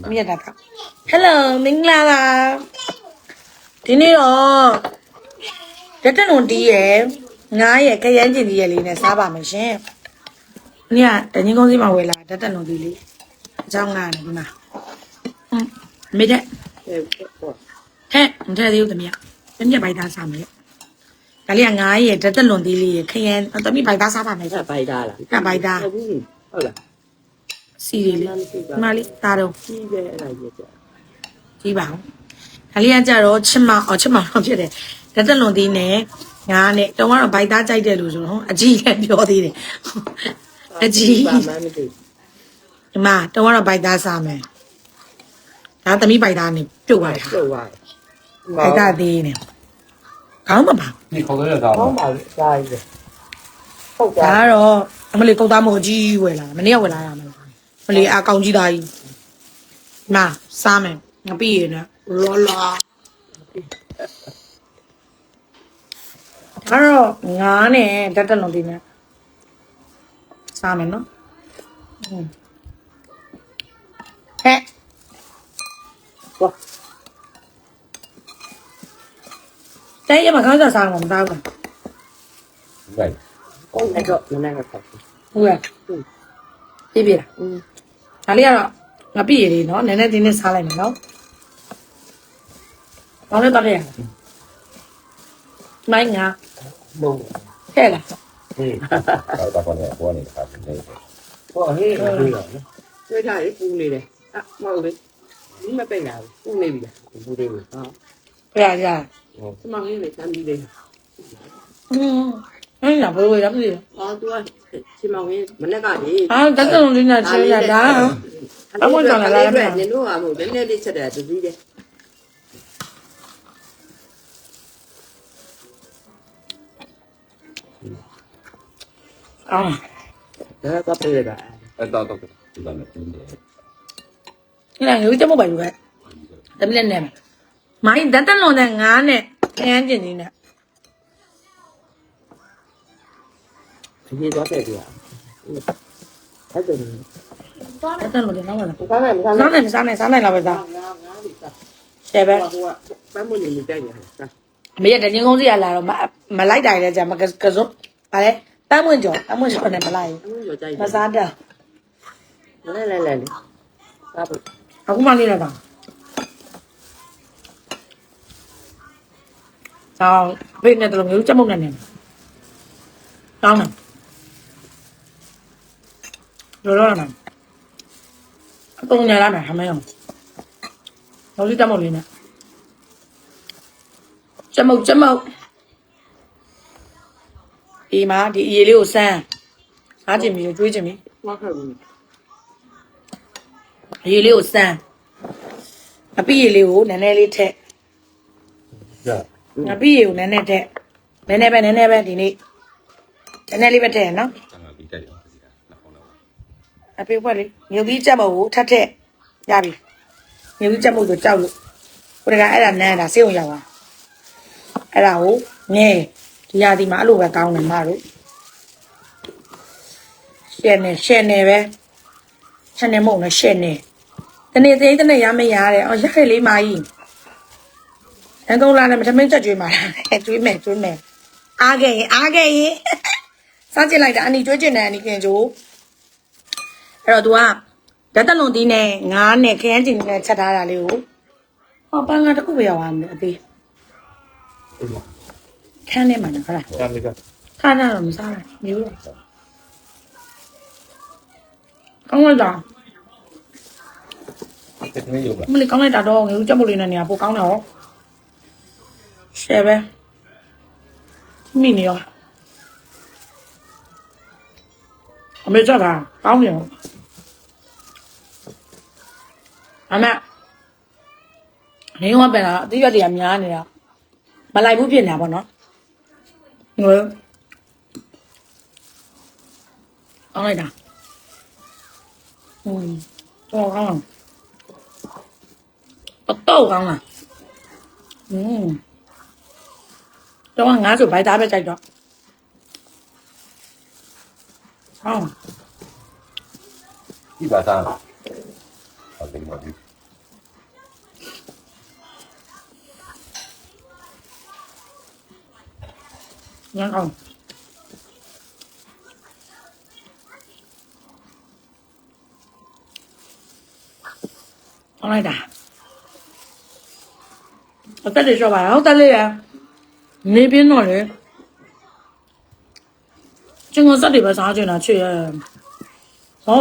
မြက်တာတော့ Hello မင်္ဂလာပါဒီနေ့တော့ရက်တနုံတီးရဲ့ငားရဲ့ခရမ်းကျင်တီးရဲ့လေးနဲ့စားပါမယ်ရှင်။ဒီကတငင်းကုန်းစီမှာဝယ်လာရက်တနုံတီးလေးအကြောင်းငါနေဒီမှာ။ဟွန်းမေတဲ့ဟုတ်ဟုတ်ဟဲ့မထည့်သေးဘူးသမီး။သမီးဘိုက်သားစားမယ်။ဒါလေးကငားရဲ့ရက်တလွန်တီးလေးရဲ့ခရမ်းသမီးဘိုက်သားစားပါမယ်ကပိုက်တာလား။ကဘိုက်သားဟုတ်ဘူးဟုတ်လား စီတွေလေးဒီမှာလေးဒါတော့ကြီးပဲအဲ့ဒါကြီးကြကြီးပါအောင်ဒါလေးကကြတော့ချစ်မအော်ချစ်မတော့ဖြစ်တယ်တက်တက်လွန်သေးနဲ့ငါနဲ့တုံးကတော့ဘိုက်သားကြိုက်တယ်လို့ဆိုတော့အကြီးလည်းပြောသေးတယ်အကြီးဒီမှာတုံးကတော့ဘိုက်သားစားမယ်ဒါသမီးဘိုက်သားနေပြုတ်သွားတယ်ပြုတ်သွားတယ်ဘိုက်သားသေးနေကောင်းပါပါဒီခေါ်ရတာကောင်းပါလေစားရည်ဟုတ်ကဲ့ဒါကတော့အမလေးကုတ်သားမဟုတ်ကြီးဝယ်လာမနေ့ကဝယ်လာရမှာ မလေးအကောင်ကြီးသားကြီးဒီမှာစားမယ်ငပိရနဲ့လောလာအဲ့တော့ငါးနဲ့တက်တက်လုံးဒီနဲ့စားမယ်နော်ဟွန်းဟဲ့ ဝါ တဲ့ရမှာခေါင်းစားစားမှာမသားဘူး 对， ဟုတ်အဲ့တော့နည်းနည်းပေါ့ ဟုတ်ရဲ့ပြပြလား อืม ဒါလေးကတော့ငပိရည်လေးနော်နည်းနည်းတင်းတင်းစားလိုက်မယ်နော်ဘာလဲတော့လဲမိုင်းငါမဟုတ်ဟဲ့လားဟေးတော့တော့ကနေပေါ်နေတာနေဟောဟေးဟေးတွေ့တာလေးပူနေတယ်အမဟုတ်လေဒီမပိတ်လာဘူးပူနေပြီလားပူနေပြီဟုတ်ပြရရဟုတ်စမောင်းလေးလည်းတမ်းပြီးလေးอืมအဲ့ဒါဘယ်လိုလဲမသိဘူးအော် तू ချင်မောင်ရင်မနေ့ကလေဟာတက်တုံလေးနဲ့ချင်းရတာအမွန်ကြောင့်လည်းမနင်တို့ကမဟုတ်နည်းနည်းလေးချက်တယ်သူကြီးတယ်อ่าแล้วก็ไปเลยอ่ะเออต่อต่อต่อนี่แหละอยู่จะบ่ไปอยู่แหละตะมิเนี่ยแหละไม้ดันตันลงเนี่ยงาเนี่ยแทนจินนี่เนี่ย ပဲသားငါငါဒီစားရှယ်ပဲဟိုကပန်းမွေနေတိုက်ရတာအမေရတရင်ကုန်းစီရလာတော့မလိုက်တိုင်လဲကြာမကကစုံဗါလဲတမ်းမွင့်ကြော်တမ်းမွင့်ကြော်နဲ့မလိုက်အမှုရောကြိုက်မစားတော့လဲလဲလဲစားဖို့အခုမှလေးတော့ဆောင်းဖိနေတယ်လို့မျိုးချက်မုတ်နေနေတောင်းတယ် လောလောနာအကုန်ညာလာမယ်ဟမယောလောစီတမောက်လေးနဲ့ချက်မုတ်ချက်မုတ်ဒီမှာဒီအရေးလေးကိုစမ်းစားကြည့်ပြီကျွေးကြည့်ပြီမဟုတ်ဘူးအရေးလေးကိုစမ်းအပိရေလေးကိုနည်းနည်းလေးထည့်是。ငါပြီးရေကိုနည်းနည်းထက်နည်းနည်းပဲနည်းနည်းပဲဒီနေ့နည်းနည်းလေးပဲထည့်ရနော် အဖေဖွဲ့လေးမြုပ်ပြီးကြက်မုတ်ကိုထပ်ထည့်ရပြီမြုပ်ပြီးကြက်မုတ်ဆိုကြောက်လို့ကိုတကအဲ့ဒါနန်းတာစေးုံရောက်သွားအဲ့ဒါကိုငဲဒီရာဒီမှာအဲ့လိုပဲကောင်းတယ်မတို့ရှယ်နေရှယ်နေပဲရှယ်နေမဟုတ်နဲ့ရှယ်နေတနေ့သေးတနေ့ရမရတဲ့အော်ရက်လေးမာကြီးအန်ကုန်လာတယ်မထမင်းချက်ကျွေးမှာလားကျွေးမယ်ကျွေးမယ်အားခဲ့ရင်အားခဲ့ရင်စားကြည့်လိုက်တာအနီကျွေးကျင်တယ်အနီခင်ကျိုး အဲ့တော့ तू ကဓာတ်တလွန်တီးနဲ့ငါးနဲ့ခရမ်းကျင်နဲ့ချက်ထားတာလေးကိုဟောပန်းကတစ်ခုပဲရောက်အောင်အသေးခန်းထဲမှာနော်ဟုတ်လားတမ်းလေးကခါနာတော့မစားဘူးမျိုးတော့ကောင်းလိုက်တာတစ်ခင်းယူပါမလေးကောင်းလိုက်တာတော့ငါတို့ကြက်မလေးနဲ့နေရပိုကောင်းတယ်ဟောရှယ်ပဲမိနေရောအမေကြတာကောင်းတယ်ဟော အမနေဝပင်လားအသေးရတရားများနေတာမလိုက်ဘူးဖြစ်နေတာပေါ့နော်ငွေအောင်လိုက်တာဟွန်းတော့ကောင်းတော့ကောင်းလားဟွန်းတော့ငါဆိုဘိုက်သားပဲကြိုက်တော့ဟောဒီပါသား ညံအောင်အောင်လိုက်တာအသက်တွေလျှော့ပါတော့တက်လေးရနေပြင်းတော့လေကျင်ကိုစက်တွေပဲစားချင်တာချွေရဟော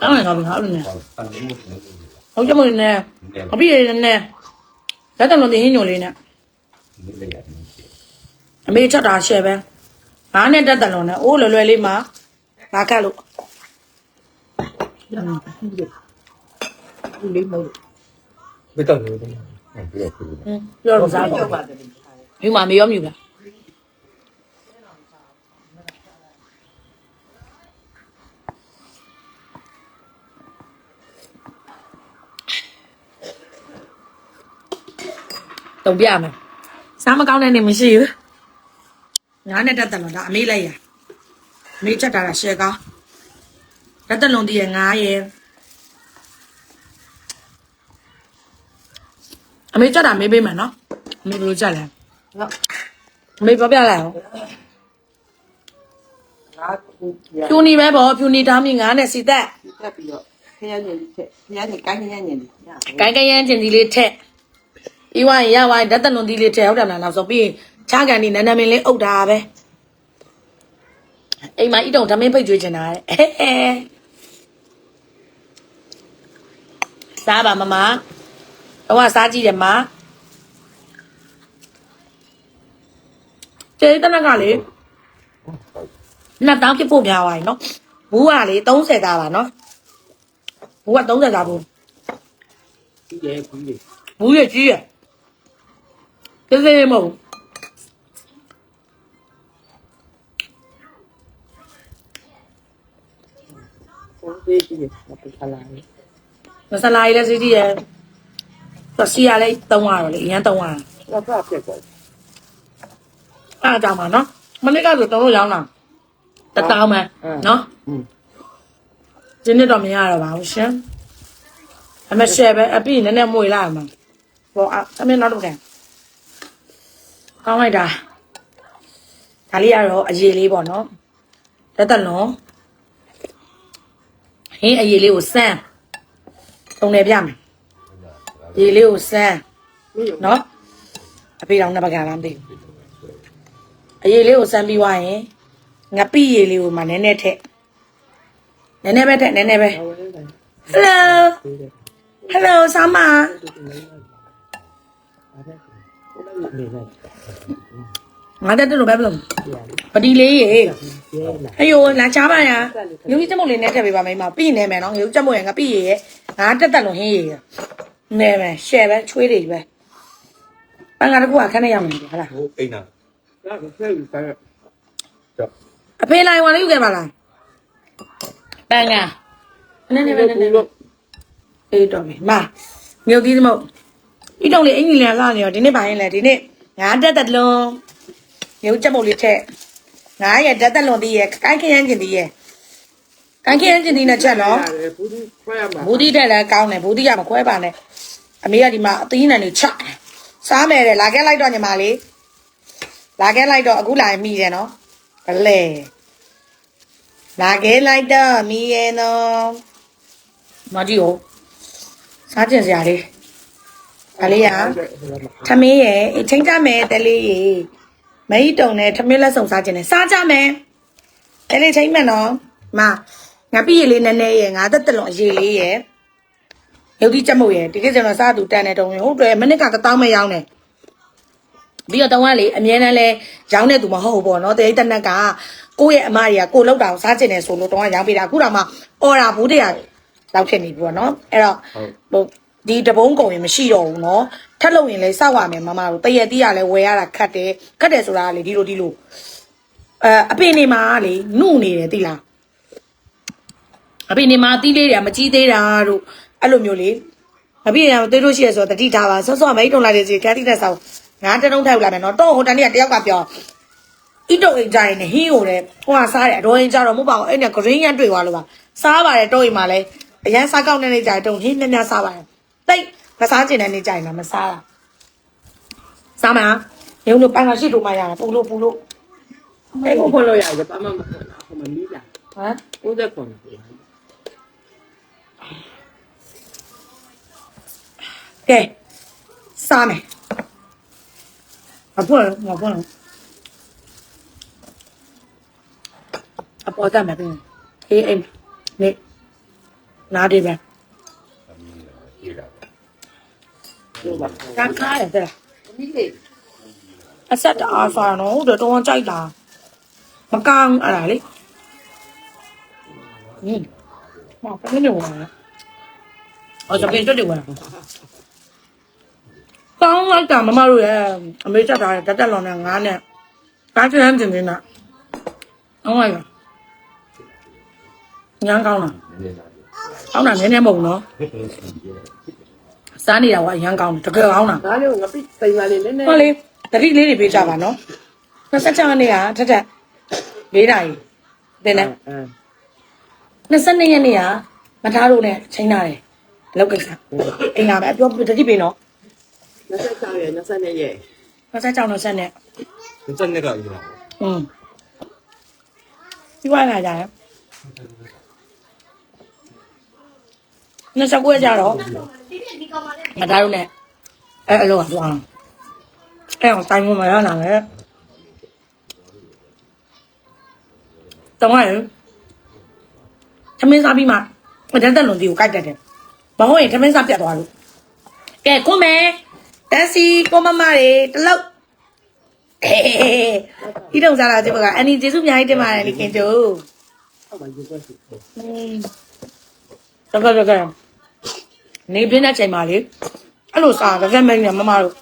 အဲ့လိုငါဘယ်ငါအဲ့လိုနဲ့ဟုတ်ကြမလို့နဲ့အပြည့်ရည်နဲ့လက်တော်တော်တင်ရင်ညိုလေးနဲ့အမေချက်တာရှယ်ပဲဘာနဲ့တက်တယ်လို့နဲ့အိုးလွယ်လွယ်လေးမှာငါကတ်လို့ဒီလေးမဟုတ်ဘူးမတော်ဘူးပြောလို့စားပါဒီမှာမေရောမြူလား တုံပြမယ်စားမကောင်းတဲ့နေမရှိဘူးငါးနဲ့တက်တယ်လုံးဒါအမေလိုက်ရအမေချက်တာကရှယ်ကောင်းတက်တယ်လုံးတည်းရငါးရယ်အမေချက်တာမေးပေးမယ်နော်အမေဘယ်လိုချက်လဲဟုတ်အမေပြောပြလိုက်အောင်ငါကူပြဖြူနေပဲပေါ့ဖြူနေသားမြင့်ငါးနဲ့စီသက်တက်ပြီးတော့ခရမ်းညင်ချက်ခရမ်းညင်ကိုင်းခရမ်းညင်ရကိုင်းကရမ်းကျင်ဒီလေးထက် ပြီးွားရင်ရဝိုင်းဓာတ်တလွန်ဒီလေးထက်ဟုတ်တယ်မလားနောက်ဆုံးပြီးရင်ချားကန်ဒီနန်းနမင်းလေးအုပ်တာပဲအိမ်မှာဣတုံဓမင်းဖိတ်ကျွေးချင်တာတဲ့ဟဲဟဲစားပါမမတော့စားကြည့်တယ်မကျေးတနက်ကလေနှစ်တောင်းဖြစ်ဖို့များသွားပြီနော်ဘူးကလေ30သားပါနော်ဘူးက30သားဘူးပြီးရဲ့ပြီးရဲ့ဘူးရကြီးရကျေးဇူးမဟုတ်ဟိုသေးပြီးရဲ့မပူခလာလေမဆလာရည်လည်းစီးကြည့်ရ တော့စီရလည်းတုံးရတော့လေအရန်တုံးရတော့ဖတ်ပြက်သွားအားကြောင့်ပါနော်မနစ်ကဆိုတုံးလို့ရောင်းတာတတောင်းမယ်နော်อืมဒီနေ့တော့မရတော့ပါဘူးရှင်အမ က်တော့ကန်ကောင်းလိုက်တာဒါလေးကတော့အရေးလေးပေါ့နော်တက်တက်လုံးဟင်းအရေးလေးကိုစမ်းတုံနေပြမယ်ရေလေးကိုစမ်းမင်းရောနော်အဖေတော်နှစ်ပကံလားမသိဘူးအရေးလေးကိုစမ်းပြီးွားရင်ငပိရေလေးကိုမှနည်းနည်းထည့်နည်းနည်းပဲထည့်နည်းနည်းပဲဟောဝဲတယ် Hello ပြီးတယ် Hello ဆာမ ဒီလိုလေးအဲ့ဒါကိုလည်းနေနေငါတက်တယ်လို့ပဲမလို့ပြန်ပတိလေးရေရဲလာအယိုလာချားပါရလူကြီးချက်မုတ်လေးနဲ့ထည့်ပေးပါမိမပြီးနေမယ်နော်လူချက်မုတ်ရငါပြီးရေငါတက်တက်လို့ဟင်းရေနေမယ်ရှယ်ပဲချွေးတွေပဲပန်းကတကူကခဏရောက်နေတယ်ဟုတ်လားဟိုအိမ်နာဒါကိုဖဲပြီးစားအဖေလိုက်ဝင်လေးယူခဲ့ပါလားပန်းကနည်းနည်းပဲနည်းနည်းပဲအေးတော့ပြီမမြုပ်သီးသမုတ်ဤတော့လေအင်္ဂလိပ်လာနေရောဒီနေ့ပါရင်လေဒီနေ့ ငါတက်တက်လုံးမြုပ်ချက်မုတ်လေးထက်ငါရဲ့တက်တက်လုံးဒီရဲ့ကိုင်းခရမ်းကျင်ဒီရဲ့ကိုင်းခရမ်းကျင်ဒီနဲ့ချက်နော်ဘူးဒီခွဲရမှာဘူးဒီတက်လည်းကောင်းတယ်ဘူးဒီကမခွဲပါနဲ့အမေကဒီမှာအသီးနှံတွေချက်စားမယ်တဲ့လာခဲ့လိုက်တော့ညီမလေးလာခဲ့လိုက်တော့အခုလာရင်မိတယ်နော်ဘလဲလာခဲ့လိုက်တော့မိရဲ့နော်မကြည့်ဟုတ်စားကျင်စရာလေး ဒါလေးရထမင်းရဲ့အချင်းကြမယ်တလေးရေမကြီးတုံနဲ့ထမင်းလက်ဆောင်စားကျင်တယ်စားကြမယ်တလေးချင်းမယ်နော်မငါပြည့်ရလေးနည်းနည်းရဲ့ငါသက်တလုံးအရေးလေးရဲ့ရုပ်ကြီးချက်မုတ်ရဲ့ဒီကိစ္စကျွန်တော်စားသူတန်တဲ့တုံးရင်ဟုတ်တယ်မနစ်ကတသောင်းမဲ့ရောင်းတယ်ပြီးတော့တောင်းကလေအမြဲတမ်းလဲရောင်းတဲ့သူမဟုတ်ဘူးပေါ့နော်တရိတ်တနက်ကကိုယ့်ရဲ့အမတွေကကိုလောက်တာကိုစားကျင်တယ်ဆိုလို့တောင်းကရောင်းပေးတာအခုတော့မှအော်ရာဘူးတရားလောက်ဖြစ်နေပြီပေါ့နော်အဲ့တော့ဟို ဒီတပုံးကုံရင်မရှိတော့ဘူးเนาะထက်လို့ရင်လည်းစောက်ရမယ်မမတို့တရက်တီးရလဲဝယ်ရတာခတ်တယ်ခတ်တယ်ဆိုတာကလေဒီလိုဒီလိုအဲအပင်နေမှာလေနှုတ်နေတယ်သိလားအပင်နေမှာတီးလေးတွေကမကြီးသေးတာတို့အဲ့လိုမျိုးလေအပင်နေမှာသေးလို့ရှိရဆိုတတိထားပါဆော့ဆော့မိတ်တုံလာတဲ့စီကတိတဲ့ဆောက် ငါတတုံးထိုက်လာမယ်နော်တော့ဟိုတနေ့ကတယောက်ကပြောဣတုတ်အိမ်ကြရင်ဟင်းကိုလေဟိုကစားတယ်အတော်ရင်ကြတော့မဟုတ်ပါဘူးအဲ့နဲ့ဂရင်းရန်တွေ့သွားလို့ပါစားပါတယ်တော့အိမ်မှာလဲအရန်စားကောက်နေနေကြတယ်တုံဟင်းများများစားပါတယ် တိတ်မစားကျင်တဲ့နေကြရင်တော့မစားတာစားမလားရုံလို့ပန်းကရှိလို့မရတာပူလို့ပူလို့အဲ့ကိုဖွင့်လို့ရတယ်ဘာမှမဖွင့်တော့ဟိုမှာမီးလာဟမ်60ခွန်တယ်ကဲစားမယ်အဖွင့်မဖွင့်အပေါ်တက်မယ်ပြင်အေးအေးနေနားဒီပဲပြေးလာ လို့ပါ ကန်းကားရတယ်တဲ့မီးလေးအဆက်တအားဖာနော်ဟုတ်တယ်တော့ကြိုက်တာမကောင်းအဲ့ဒါလေဟင်းမပန်းနေဝင်အော်စပင်းတက်တယ်ဝင်ကောင်းလိုက်တာမမတို့ရဲ့အမေချက်ထားတဲ့တက်တက်လွန်နဲ့ငါးနဲ့ကားချမ်းတင်နေတာအောင်းလိုက်ပါညမ်းကောင်းလားနည်းနည်းလာကောင်းတာနည်းနည်းမဟုတ်ဘူးနော် စားနေတာကအရန်ကောင်းတယ်တကယ်ကောင်းတာဒါလေးကိုငပိစိန်ပါလေနည်းနည်းဟုတ်လေတတိလေးတွေပေးကြပါနော်26ရက်နေ့ကထက်ထက်၄နာရီတင်တယ်အင်း22ရက်နေ့ကမထားလို့နဲ့ချိန်လာတယ်လောက်ကိစ္စအိမ်လာပဲပြောတတိပေးနော်26ရက်22ရက်26 20နဲ့ဒီစက်နဲ့ကယူလာอืมဒီဝိုင်းလာကြရ 29ရက်ကြတော့မထားလို့နဲ့အဲအလောကသွားအဲအောင်တိုင်းမမရလာမယ်တော့ရသမင်းစားပြီးမှတန်းတက်လွန်ဒီကိုကြိုက်တတ်တယ်မဟုတ်ရင်သမင်းစားပြတ်သွားလို့ကဲကွန်မဲတန်စီကိုမမတွေတလောက်အေးဒီတော့စားလာကြည့်ပါကအန်ဒီကျေးဇူးအများကြီးတင်ပါတယ်လေခင်ကျိုးဟောမှာယူသွားစီ တကယ်တကယ်နေပြင်းတဲ့ချိန်မှာလေအဲ့လိုစားတကယ်မင်းနဲ့မမတို့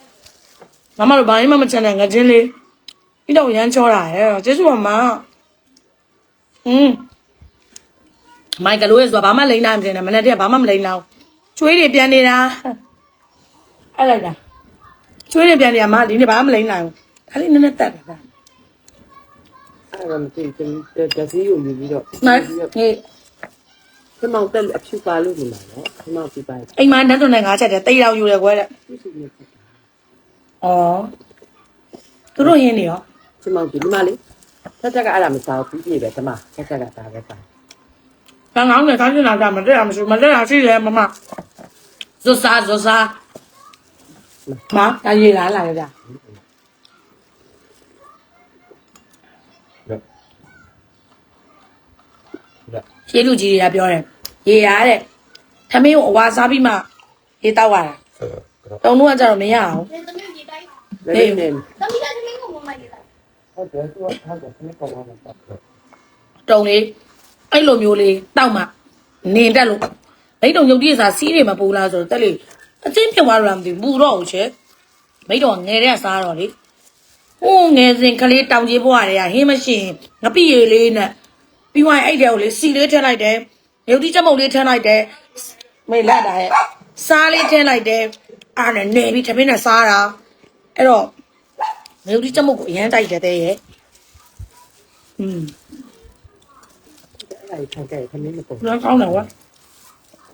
မမတို့ဘာမှမချင်တဲ့ငချင်းလေးဒီတော့ရမ်းချောတာရဲ့ကျေးဇူးပါမอืมမိုက်ကလိုရဲ့ဆိုဘာမှလိမ့်နိုင်မတင်နဲ့မနေ့တည်းကဘာမှမလိမ့်တော့ချွေးတွေပြန်နေတာအဲ့လိုက်တာချွေးတွေပြန်နေတာမဒီနေ့ဘာမှမလိမ့်နိုင်ဘူးဒါလေးနည်းနည်းတက်တယ်ဗျာအဲ့ဒါမသိဘူးတစီကိုယူပြီးတော့မိုက်ဟေးခ မောင်တက်အဖြူပါလို့နေမှာနော်ခမောင်ပြပါအိမ်မှာနတ်တုံနဲ့ငါးချက်တယ်တိတ်ရောက်ယူတယ်ကွဲတဲ့ပြည့်စုံနေပြီဩသူတို့ရင်းနေရောခမောင်ဒီမှာလေဆက်ချက်ကအဲ့ဒါမစားဘူးပြီးပြီပဲဓမ္မဆက်ချက်ကဒါပဲစား။ဘာငောင်းနဲ့ခိုင်းနေတာကမတက်အောင်မရှိဘူးမတက်အောင်ရှိတယ်မမ။ဇွစားဇွစားမတားရည်လားလာရကြလာ။ရှေးလူကြီးတွေကပြောတယ်။ ရေရတဲ့။သမင်းကိုအဝါစားပြီးမှရေတောက်ရတာဆက်တော့။တုံတို့ကကြတော့မရအောင်။သမီးကြီးတိုင်းနေနေ။သမီးကသမီးကိုမမလေးတိုင်းဟုတ်တယ်သူကဟုတ်တယ်ခမောင်ကောင်းတာ။တုံလေးအဲ့လိုမျိုးလေးတောက်မှနင်တက်လို့မိတုံရုပ်တည်းစားစီးတွေမပူလားဆိုတော့တက်လေအချင်းဖြစ်သွားလို့လားမသိဘူးပူတော့ဦးချက်။မိတုံကငယ်တဲ့စားတော့လေ။ဟိုးငယ်စဉ်ကလေးတောင်ကြီးဘွားတွေကဟင်းမရှိရင်ငပိရည်လေးနဲ့ပြီးသွားရင်အဲ့တဲကိုလေစီလေးထည့်လိုက်တယ် ရုပ်တိချက်မုတ်လေးထည့်လိုက်တယ်မေလာတာရဲ့စားလေးထည့်လိုက်တယ်အားနဲ့နေပြီးတပင်းနဲ့စားတာအဲ့တော့ရုပ်တိချက်မုတ်ကိုအရန်တိုက်တယ်တဲ့ရဲ့อืมအဲ့ဒါထိုင်ကြခမင်းမပေါ်ဘယ်ကောင်းတယ်ဝါ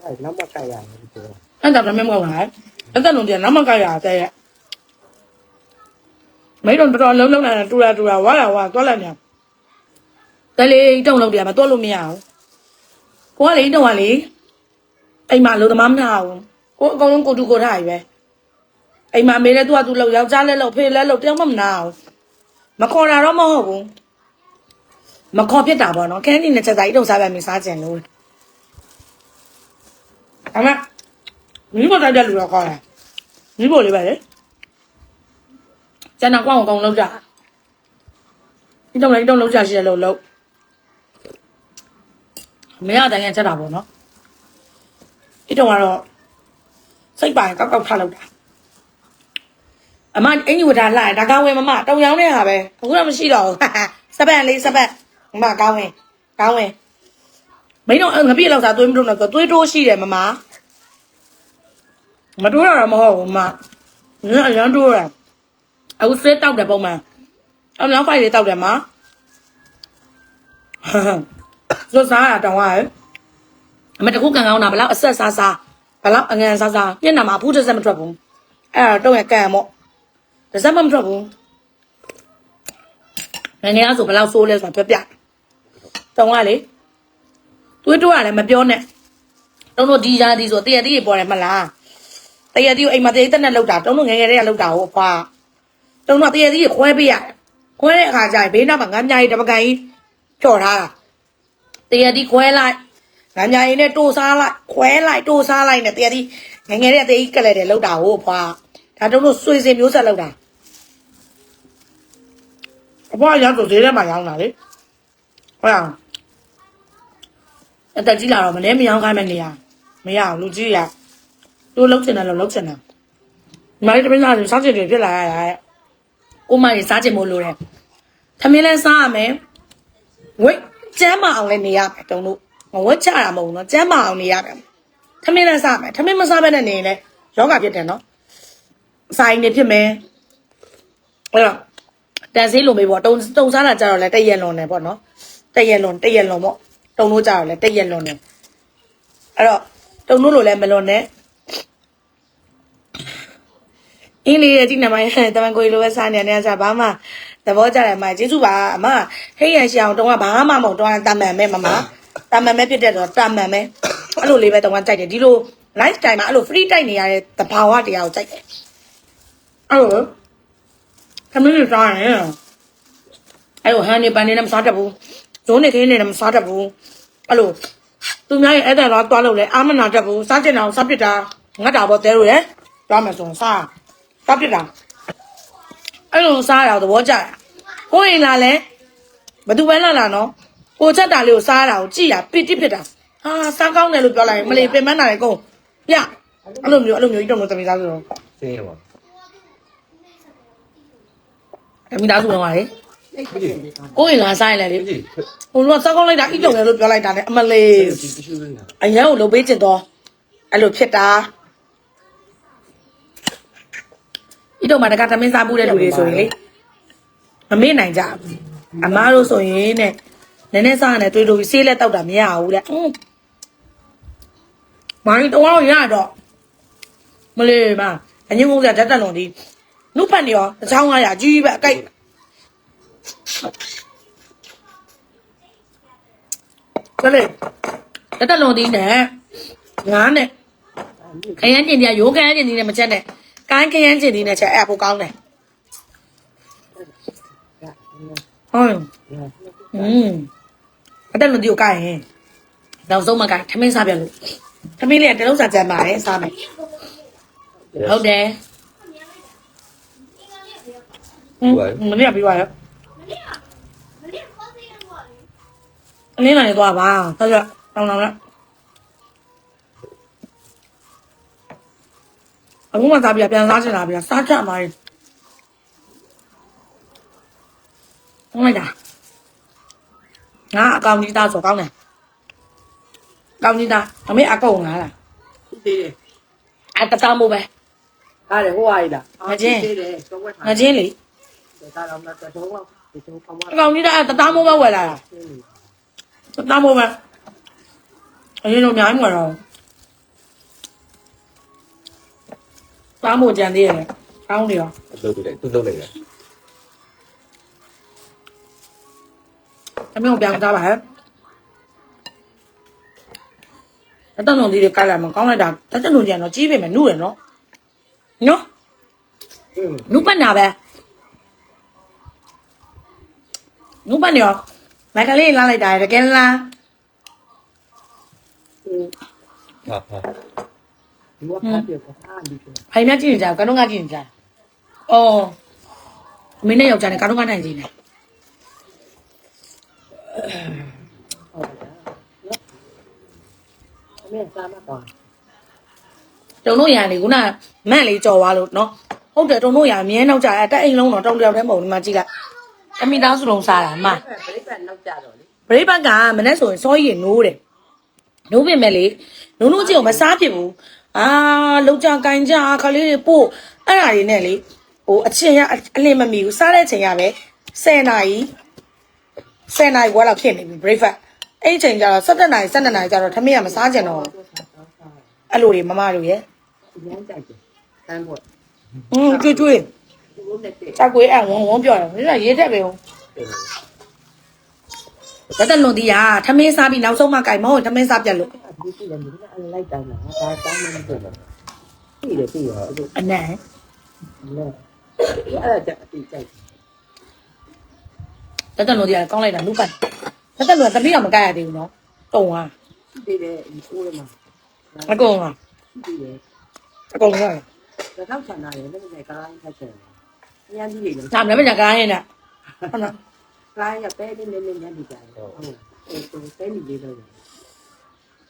အဲ့နောက်မှကြိုက်ရတယ်ပြောအဲ့ဒါလည်းမမောက်ပါဘူးအဲ့ဒါလုံးပြန်နောက်မှကြရတဲ့ရဲ့မိတော့တော်တော်လုံးလုံးလာတူတာတူတာဝါလာဝါသွားလိုက်နေတလေးတုံလုံးတရားမသွားလို့မရဘူး ကိုကလေတုံကလေအိမ်မှာလုံးသမားမနာဘူးကိုအကောင်လုံးကိုတူကိုထားပြီပဲအိမ်မှာမေးလဲသူကသူလောက်ယောက်ျားလဲလောက်ဖေးလဲလောက်တယောက်မှမနာဘူးမခေါ်တာတော့မဟုတ်ဘူးမခေါ်ဖြစ်တာပေါ့နော်ခန်းကြီးနဲ့ချက်သားကြီးတုံစားပဲမစားကြင်လို့အမမိမတိုက်တဲ့လူတော့ခေါ်တယ်မိဖို့လေးပဲလေကျန်တာကောင်းအောင်လောက်ကြဒီတော့လည်းဒီတော့လောက်ကြရှိတယ်လို့လို့ မရတိုင်းရချက်တာပေါ့နော်ဒီတော့ကတော့စိတ်ပိုင်ကောက်ကောက်ထားလောက်တာအမအင်ကြီးဝတာလှတယ်ဒါကောင်းဝင်မမတုံရောင်းတဲ့ဟာပဲအခုတော့မရှိတော့ဘူးစပက်လေးစပက်မမကောင်းဝင်ကောင်းဝင်မင်းတို့ငါပြည့်လောက်စားသွေးမလို့တော့သွေးတိုးရှိတယ်မမမတိုးရတော့မဟုတ်ဘူးမငါအရန်တိုးရအခုဆွဲတောက်တယ်ပုံမှန်အနောက်ဖိုက်လေးတောက်တယ်မှာ ဇွတ်စားတာတောင်းရတယ်အမတခုကန်ကောင်းတာဘလောက်အဆက်စားစားဘလောက်အငန်စားစားညနေမှာဘူးတစ်စက်မထွက်ဘူးအဲ့တော့တော့ရကန်မော့တစ်စက်မမထွက်ဘူးငငယ်အဲ့ဆိုဘလောက်ဆိုးလဲဆိုတာပြောပြတောင်းရလေတွေးတိုးရတယ်မပြောနဲ့တုံးတို့ဒီရာဒီဆိုတရတိတွေပေါ်တယ်မလားတရတိကိုအိမ်မှာတရတိတက်နဲ့လောက်တာတုံးတို့ငယ်ငယ်တည်းကလောက်တာဟုတ်ဖွာတုံးတို့တရတိကိုခွဲပေးရတယ်ခွဲတဲ့အခါကျရင်ဘေးနားမှာငမ်းမြားကြီးတပကန်ကြီးဖြော်ထားတာ တရတိခွဲလိုက်ငမ်းမြားကြီးနဲ့တိုးစားလိုက်ခွဲလိုက်တိုးစားလိုက်နဲ့တရတိငယ်ငယ်တည်းကတရတိကလည်းတယ်လောက်တာဟုတ်ဖွာဒါတုံးတို့ဆွေစင်မျိုးဆက်လောက်တာအဖွာရောက်ဆိုဈေးထဲမှာရောင်းတာလေဟုတ်လားအတက်ကြီးလာတော့မလဲမရောင်းခိုင်းမယ့်နေရာမရအောင်လူကြီးရတို့လုံးချင်တယ်လို့လုံးချင်တယ်ဒီမိုင်းတမင်းသားတွေစားချင်တယ်ဖြစ်လာရတာတဲ့ကိုမကြီးစားချင်မို့လို့တဲ့သမင်းလဲစားရမယ်ဝိတ် ကျမ်းမအောင်လည်းနေရမယ်တုံးတို့မဝတ်ချတာမဟုတ်ဘူးနော်ကျမ်းမအောင်နေရမယ်သမင်းလဲစားမယ်သမင်းမစားဘဲနဲ့နေရင်လည်းယောဂဖြစ်တယ်နော်ဆိုင်နေဖြစ်မယ်အဲ့တော့တန်ဆေးလိုမေးပေါ့တုံတုံစားတာကြတော့လဲတရက်လွန်တယ်ပေါ့နော်တရက်လွန်တရက်လွန်ပေါ့တုံလို့ကြတော့လဲတရက်လွန်တယ်အဲ့တော့တုံလို့လိုလဲမလွန်နဲ့အင်းလေးရဲ့ဒီနမိုင်းတမန်ကိုလိုပဲစားနေတယ်ဆိုဘာမှ သဘောကျတယ်မကျေးဇူးပါအမဟိတ်ရရှအောင်တုံးကဘာမှမဟုတ်တုံးကတာမန်ပဲမမတာမန်ပဲဖြစ်တဲ့တော့တာမန်ပဲအဲ့လိုလေးပဲတုံးကကြိုက်တယ်ဒီလို live time မှာအဲ့လို free time နေရတဲ့သဘာဝတရားကိုကြိုက်တယ်အဲ့လိုခမင်းတွေစားရင်အဲ့လိုဟန်နေပန်နေနဲ့မစားတတ်ဘူးဇုံးနေခင်းနေနဲ့မစားတတ်ဘူးအဲ့လိုသူများရဲ့အဲ့ဒါတော့တွားလို့လဲအာမနာတတ်ဘူးစားကျင်အောင်စားပစ်တာငတ်တာပေါ့တဲလို့ရတွားမယ်ဆိုရင်စားစားပစ်တာ အဲ့လိုစားတာသဘောကျတယ်ကိုရင်လာလဲဘသူပဲလာလာနော်ကိုချက်တာလေးကိုစားတာကိုကြည်ရပစ်တိဖြစ်တာဟာစားကောင်းတယ်လို့ပြောလိုက်ရင်မလေးပင်မနာလေကုန်ပြအဲ့လိုမျိုးအဲ့လိုမျိုးကြီးတော့မသမီးသားဆိုတော့စင်းရပါသမီးသားဆိုတော့လေအဲ့ဒီလေးကကိုရင်လာစားရင်လည်းလေဒီဟိုလိုစားကောင်းလိုက်တာအိတုံတယ်လို့ပြောလိုက်တာနဲ့အမလေးဒီတ िश ူးနေတာအရန်ကိုလုပ်ပေးချင်တော့အဲ့လိုဖြစ်တာ ဤတော့မှတကသမင်းစားမှုတဲ့လူတွေဆိုရင်လေမမေ့နိုင်ကြဘူးအမားတို့ဆိုရင်တဲ့နည်းနည်းစားရတယ်တွေးတွေးဆေးလက်တောက်တာမရဘူးတဲ့အင်းမိုင်းတော့ရတော့မလေးမအငင်းကုန်စရာဓာတ်တန်လုံးဒီနုဖတ်နေရောတစ်ချောင်း900ကြီးပဲအကြိုက်ကလေးဓာတ်တန်လုံးဒီနဲ့ငါးနဲ့ခရမ်းကျင်ဒီကရိုးခရမ်းကျင်ဒီနဲ့မချက်နဲ့ ကိုင်းခရမ်းကျင်ဒီနဲ့ချက်အဲ့ဖို့ကောင်းတယ်ဟုတ်อืมအတက်လို့ဒီကိုကိုင်းရင်နောက်ဆုံးမကိုင်းထမင်းစားပြန်လို့ထမင်းလေးကတလုံးစားကြမ်းပါတယ်စားမယ်ဟုတ်တယ်မနေ့ကပြီးပါရဲ့အလင်းလာနေသွားပါဆက်ရအောင်အောင်လား အခုမှစားပြပြန်စားချင်တာပြစားချမှာဟုတ်လိုက်တာငါအကောင်ကြီးသားဆိုကောင်းတယ်ကောင်းကြီးသားအမေအကောင်ငါလားသေးတယ်အတသားမို့ပဲအားတယ်ဟိုအားရလားငချင်းသေးတယ်တော့ဝက်ထားငချင်းလေဒါတော့မတော်တော့လောက်ဒီတော့ကောင်းပါအကောင်ကြီးသားအတသားမို့ပဲဝယ်လာတာတသားမို့ပဲအရင်တော့အများကြီးမဝယ်တော့ တောင်းဖို့ကြံသေးရတယ်တောင်းနေရောအလုပ်တွေသူလုပ်နေတယ်အမေတို့ပြန်ကြပါဟဲ့အတန်လုံးသေးတွေကလာမကောင်းလိုက်တာတတလုံးကြံတော့ကြီးပြီမယ်နုရယ်နော်နော်နုပတ်နာပဲနုပတ်နေရောမကလေးလာလိုက်တာတကယ်လားဟုတ်ပါ ဒီကဖတ်ပြတာအားဒီကဖိုင်မြကြည့်နေကြကတော့ကကြည့်နေကြအော်အမင်းနဲ့ယောက်ျားနဲ့ကတော့ကနိုင်ကြည့်နေဟုတ်တယ်နော်အမေစားမတော့တုံတို့ရံလေခုနမန့်လေးကြော်သွားလို့နော်ဟုတ်တယ်တုံတို့ရံအမြဲနောက်ကြအဲတက်အိမ်လုံးတော့တုံတယောက်တည်းမဟုတ်ဘူးဒီမှာကြည့်လိုက်အမိသားစုလုံးစားတာအမပြိပ္ပနောက်ကြတော့လေပရိပတ်ကမနဲ့ဆိုရင်စောကြီးနိုးတယ်နိုးပြင်မဲ့လေနိုးနိုးကြီးကိုမစားဖြစ်ဘူး အာလုံကြကင်ကြခလေးတွေပို့အဲ့ဒါတွေနဲ့လေဟိုအချင်းရအလင်းမမီဘူးစားတဲ့အချိန်ရပဲ10နာရီ10နာရီခွဲလောက်ဖြစ်နေပြီ breakfast အဲ့ဒီအချိန်ကျတော့17နာရီ12နာရီကျတော့ထမင်းကမစားကြတော့ဘူးအဲ့လိုတွေမမတို့ရဲ့ရမ်းကြိုက်တယ်တန်းဖို့อืมကျွေးကျွေးသူတို့နဲ့တဲ့ချက်ကွေးအဝန်းဝန်းပြောတယ်ဒီကရေးတက်ပဲဟုတ်တက်တက်လွန်တီးရထမင်းစားပြီးနောက်ဆုံးမှကြိုင်မဟုတ်ထမင်းစားပြတ်လို့ ဒီကိလည်းမင်းအဲ့လိုက်တိုင်းမှာဒါတောင်းနေတယ်ပြီလေပြီရောအဲ့အနံ့ဒါအဲ့ဒါကြအတိကြိုက်တက်တက်လွန်တီးရကောင်းလိုက်တာလူပတ်တက်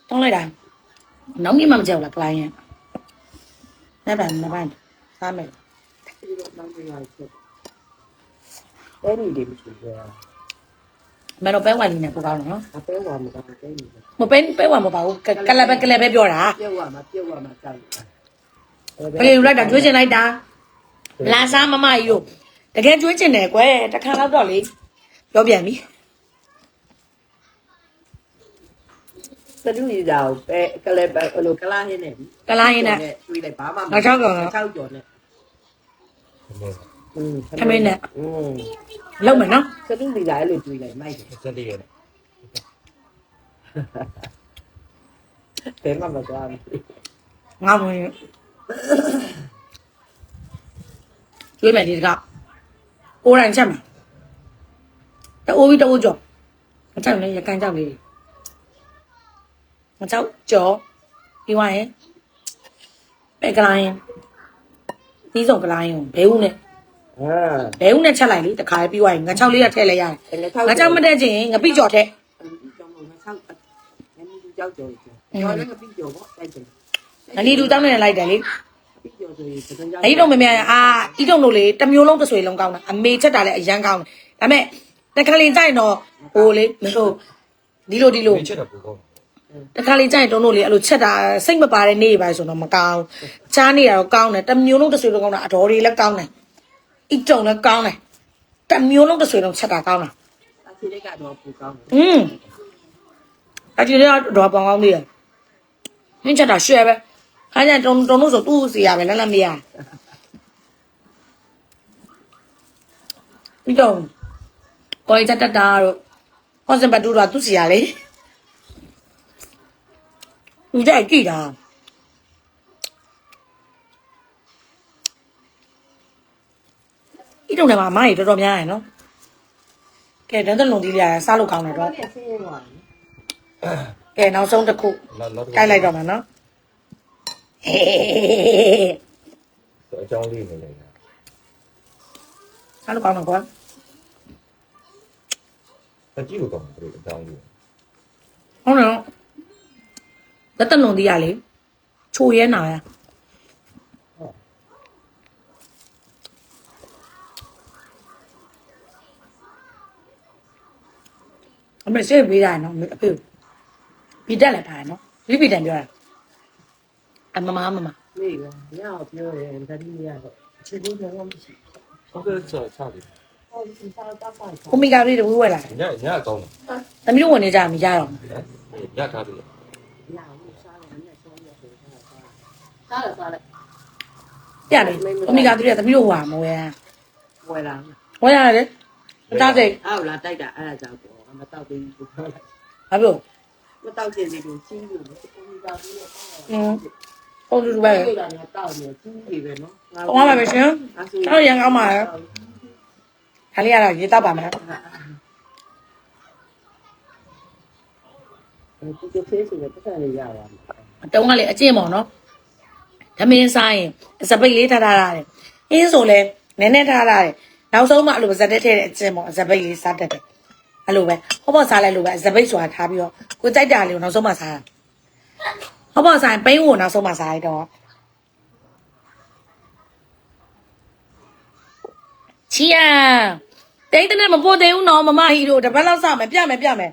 တက်လွန်တပီးတော့မကြိုက်ရသေးဘူးနော်တုံသွားဒီတဲ့ဒီကိုရမှာအကုန်ကဒီလေအကုန်ကဒါတော့ဆန္ဒရတယ်လည်းလည်းကားထိုက်တယ်ညံကြီးလေဒါမှလည်းကားရင်နဲ့ဟုတ်နော်ကားရပဲနေနေနေညံကြီးကြတယ်ဟုတ်ဟုတ်တဲနေလေးတော့တောင်းလိုက်တာနောက်နေ့မှမကြောက်လား client နဲ့ဗန်နဲ့ဗန်စားမယ်ဒီတော့နောက်နေရချက်တဲနေလေးမရှိဘူးမင်းတို့ပဲဝိုင်နေပိုကောင်းတယ်နော်အပဲဝါမှာတဲနေမပဲပဲဝါမပါဘူးကလပ်ပဲကလပ်ပဲပြောတာပြုတ်ဝါမှာပြုတ်ဝါမှာကြောက်ကလေးလိုက်တာကျွေးချင်လိုက်တာလာစားမမကြီးတို့တကယ်ကျွေးချင်တယ်ကွယ်တခါတော့တော့လေပြောပြန်ပြီ စတူရီကြောင်ပဲကလေးပဲဟိုကလာဟင်းနေပြီ ကလားရင်နဲ့ တွေးလိုက်ဘာမှမ ငါချောက်ကောင်လား ချောက်ကြော်နဲ့อืม ထမင်းနဲ့ อืม လုံးမယ်နော် စတူရီကြောင်အဲ့လိုတွေးလိုက်မိုက်တယ် စက်တည်းရနေ ဘယ်မှမသွားဘူး ငါဝင်ကျွေးမယ်ဒီတကကိုရိုင်းချက်မှာတအိုးပြီးတအိုးကြော်မကြောက်နဲ့ရကန်ကြောက်လေး မကြောက်ကြော်ပြီးသွားရင်ပဲကလိုင်းဒီစုံကလိုင်းဘဲဦးနဲ့အာဘဲဦးနဲ့ချက်လိုက်လေတခါပြီးသွားရင်ငါ6လေးရထည့်လိုက်ရတယ်ငါချောက်ငါကြောက်မတဲ့ချင်းငါပြီးကြော်ထည့်ကြောင်ငါချောက်ငါဒီကြောက်ကြော်ကြော်လည်းငါပြီးကြော်ပေါ့တိုက်တယ်ငါဒီလူတောင်းနေလိုက်တယ်လေပြီးကြော်ဆိုရင်စတဲ့ကြောင်အဲ့ဒီတော့မမြင်အာဤတုံတို့လေတစ်မျိုးလုံးတစ်ဆွေလုံးကောင်းတာအမေချက်တာလည်းအရန်ကောင်းတယ်ဒါပေမဲ့တခါလေးကြိုက်တော့ဟိုလေမဟုတ်ဒီလိုဒီလိုမချက်တော့ပူကောင်း တခါလေးကြိုက်တုံးတို့လေအဲ့လိုချက်တာစိတ်မပါတဲ့နေ့ပါဆိုတော့မကောင်းချားနေတာတော့ကောင်းတယ်တစ်မျိုးလုံးတစ်ဆွေလုံးကောင်းတာအတော်တွေလည်းကောင်းတယ်ဤတုံလည်းကောင်းတယ်တစ်မျိုးလုံးတစ်ဆွေလုံးချက်တာကောင်းတာအစီလေးကတော့ပူကောင်းတယ်อืมအကြည့်ရတော့ပေါင်ကောင်းသေးတယ်မင်းချက်တာရှယ်ပဲခါကျတုံတုံလို့ဆိုသူ့စီရပဲလည်းလည်းမရပြီးတော့ကိုယ်ချက်တတာတော့ဟောစင်ဘတ်တူတော့သူ့စီရလေ သူကြိုက်ကြည့်တာဒီတော့လည်းမမကြီးတော်တော်များရယ်နော်ကဲတန်းတလုံးဒီလေးရစားလို့ကောင်းတယ်တော့ဆင်းရဲသွားတယ်ကဲနောက်ဆုံးတစ်ခုနောက်နောက်ကြိုက်လိုက်တော့မယ်နော်ဟေးအကြောင်းလေးနေနေတာစားလို့ကောင်းတယ်ကွာတကြည့်လို့ကောင်းတယ်အကြောင်းလေးဟုတ်တယ်နော် လက်တလုံးဒီရလေချိုရဲနာရအမေစေးပေးတာနော်အဖေပြီးတက်လာတာနော်ဒီပြီးတန်ပြောတာအမမမမနေကညောက်ပြောတယ်တတိယတော့ချစ်လို့တော့မရှိဟုတ်ကဲ့ဆောချတယ်ဟုတ်ဒီစားတော့ပါကိုမိကလေးတဝူးဝဲလာတယ်ညညကောင်းတယ်သမီးတို့ဝင်နေကြမကြတော့ညထားပြီ ညောက်စားတယ်နဲ့ဆုံးရတယ် စားတယ်စားတယ်ပြတယ်ကိုမိကလေးကသမီးတို့ဟွာမဝဲဝယ်လာဝဲရတယ်မသားစိတ်အောက်လာတိုက်တာအဲ့ဒါကြောင့်ပေါ့မတောက်သေးဘူးပြောလိုက်ဘာလို့မတောက်ချင်သေးဘူးချင်းလို့ကိုမိသားစုနဲ့อืมပုံတူတူပဲအဲ့ဒါကတောက်နေချင်းကြီးပဲနော်။ကောင်းပါပဲရှင်။တော့ရန်ကောင်းပါရဲ့။ခါလေးကတော့ရေးတော့ပါမယ်ဒီကဖေးဆိုတော့ပတ်စံလေးရပါမယ်။တုံးကလေအကျင့်ပေါ့နော်။ ဓမင်းစားရင်စပိတ်လေးထားထားရတယ်။အင်းဆိုလဲနည်းနည်းထားထားတယ်။နောက်ဆုံးမှအဲ့လိုဇက်တက်ထဲတဲ့အကျင့်ပေါ့စပိတ်လေးစားတတ်တယ်။အဲ့လိုပဲဟောပေါ့စားလိုက်လို့ပဲစပိတ်ဆိုတာထားပြီးတော့ကိုကြိုက်တာလေးကိုနောက်ဆုံးမှစားတာ။ဟောပေါ့စားရင်ပိန်းကိုနောက်ဆုံးမှစားလိုက်တော့ချီယာတိတ်တဲ့မပို့သေးဘူးနော်မမဟီတို့တပတ်လောက်စမယ်ပြမယ်ပြမယ်